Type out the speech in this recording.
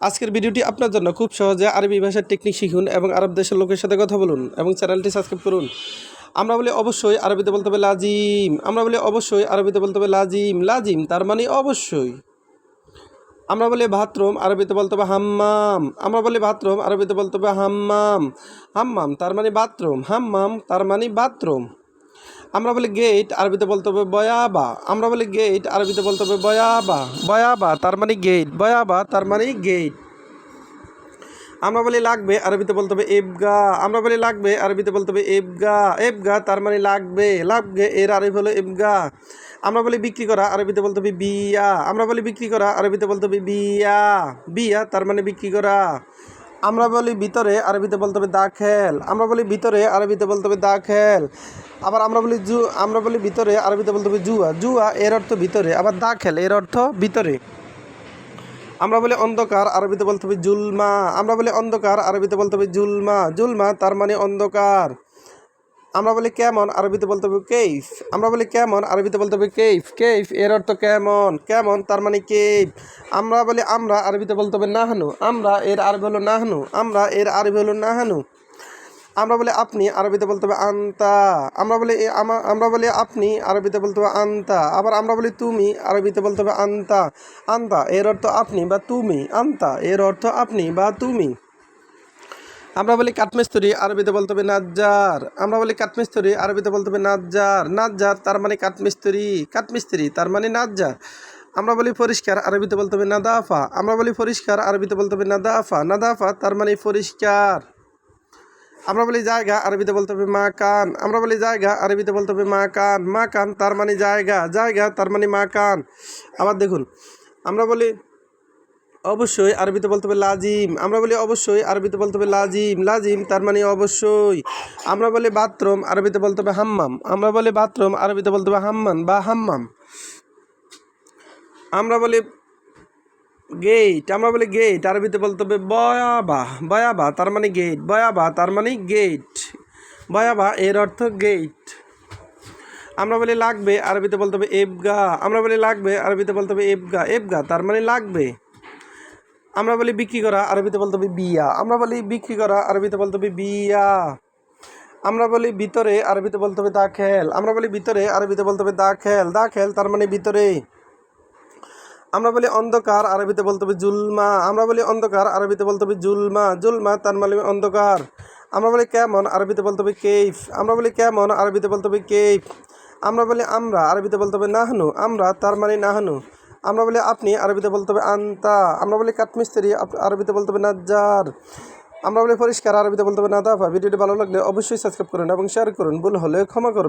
আজকের ভিডিওটি আপনার জন্য খুব সহজে আরবি ভাষার টেকনিক শিখুন এবং আরব দেশের লোকের সাথে কথা বলুন এবং চ্যানেলটি সাবস্ক্রাইব করুন। আমরা বলি অবশ্যই আরবিতে বলতে হবে লাজিম। আমরা বলি অবশ্যই আরবিতে বলতে হবে লাজিম। লাজিম তার মানে অবশ্যই। আমরা বলি বাথরুম, আরবিতে বলতে হবে হাম্মাম। আমরা বলি বাথরুম, আরবিতে বলতে হবে হাম্মাম। হাম্মাম তার মানে বাথরুম। হাম্মাম তার মানে বাথরুম। আমরা বলি গেট আরবিতে বলতে হবে বয়াবা। আমরা বলি গেট আরবিতে বলতে হবে বয়াবা। বয়াবা, তার মানে গেট বয়াবা, তার মানে গেট আমরা বলি লাগবে, আরবিতে বলতে হবে এবগা আমরা বলি লাগবে, আরবিতে বলতে হবে এবগা এবগা তার মানে লাগবে। লাগবে, এর আরবি হলো এবগা আমরা বলি বিক্রি করা, আরবিতে বলতে হবে বিয়া। আমরা বলি বিক্রি করা, আরবিতে বলতে হবে বিয়া। বিয়া, তার মানে বিক্রি করা। আমরা বলি ভিতরে, আরবিতে বলতে হবে দা খেল আমরা বলি ভিতরে, আরবিতে বলতে হবে দা খেল আবার আমরা বলি জু, আমরা বলি ভিতরে, আরবিতে বলতে হবে জুয়া। জুয়া এর অর্থ ভিতরে, আবার দা খেল এর অর্থ ভিতরে। আমরা বলি অন্ধকার, আরবিতে বলতে হবে জুলমা। আমরা বলি অন্ধকার, আরবিতে বলতে হবে জুলমা। জুলমা তার মানে অন্ধকার। আমরা বলি কেমন, আরবিতে বলতে হবে কেইফ। আমরা বলি কেমন, আরবিতে বলতে হবে কেইফ। কেইফ, এর অর্থ কেমন। কেমন, তার মানে কেইফ। আমরা বলি আমরা, আরবিতে বলতে হবে নাহানু। আমরা, এর আরবি হলো নাহানু। আমরা, এর আরবি হলো নাহানু। আমরা বলি আপনি, আরবিতে বলতে হবে আন্তা। আমরা বলি আমরা বলি আপনি, আরবিতে বলতে হবে আন্তা। আবার আমরা বলি তুমি, আরবিতে বলতে হবে আন্তা। আন্তা, এর অর্থ আপনি বা তুমি। আন্তা, এর অর্থ আপনি বা তুমি। আমরা বলি কাঠমিস্ত্রি, আরবিতে বলতে হবে নাজ্জার। আমরা বলি কাঠমিস্ত্রি, আরবিতে বলতে হবে নাজ্জার। নাজ্জার তার মানে কাঠমিস্ত্রি। কাঠমিস্ত্রি তার মানে নাজ্জার। আমরা বলি পরিষ্কার, আরবিতে বলতে হবে নাদাফা। আমরা বলি পরিষ্কার, আরবিতে বলতে হবে নাদাফা। নাদাফা তার মানে পরিষ্কার। আমরা বলি জায়গা, আরবিতে বলতে হবে মা কান আমরা বলি জায়গা, আরবিতে বলতে হবে মা কান মা কান তার মানে জায়গা। জায়গা তার মানে মা কান আবার দেখুন, আমরা বলি অবশ্যই আরবিতে বলতে হবে লাজিম। আমরা বলি অবশ্যই আরবিতে বলতে হবে লাজিম। লাজিম তার মানে অবশ্যই। আমরা বলি বাথরুম, আরবিতে বলতে হবে হাম্মাম। আমরা বলি বাথরুম, আরবিতে বলতে হবে হাম্মান বা হাম্মাম। আমরা বলি গেট, আমরা বলি গেট, আরবিতে বলতে হবে বয়াবা। বয়াবা তার মানে গেট, বয়াবা তার মানে গেট। বয়াবা এর অর্থ গেট। আমরা বলি লাগবে, আরবিতে বলতে হবে এবগা। আমরা বলি লাগবে, আরবিতে বলতে হবে এবগা। এবগা তার মানে লাগবে। আমরা বলি বিক্রি করা, আরবিতে বলতে হবে বিয়া। আমরা বলি বিক্রি করা, আরবিতে বলতে হবে বিয়া। আমরা বলি ভিতরে, আরবিতে বলতে হবে দা খেল আমরা বলি ভিতরে, আরবিতে বলতে হবে দাখেল। দাখেল তার মানে ভিতরে। আমরা বলি অন্ধকার, আরবিতে বলতে হবে জুলমা। আমরা বলি অন্ধকার, আরবিতে বলতে হবে জুলমা। জুলমা তার মানে অন্ধকার। আমরা বলি কেমন, আরবিতে বলতে হবে কেইফ। আমরা বলি কেমন, আরবিতে বলতে হবে কেইফ। আমরা বলি আমরা, আরবিতে বলতে হবে নাহনু। আমরা তার মানে নাহনু। আমরা বলি আপনি, আরবিতে বলতে হবে আন্তা। আমরা বলি কাঠমিস্ত্রি আরবিতে বলতে হবে নাজ্জার। আমরা বলি পরিষ্কার, আরবিতে বলতে হবে নাদাফা। ভিডিওটি ভালো লাগলে অবশ্যই সাবস্ক্রাইব করুন এবং শেয়ার করুন। ভুল হলে ক্ষমা করুন।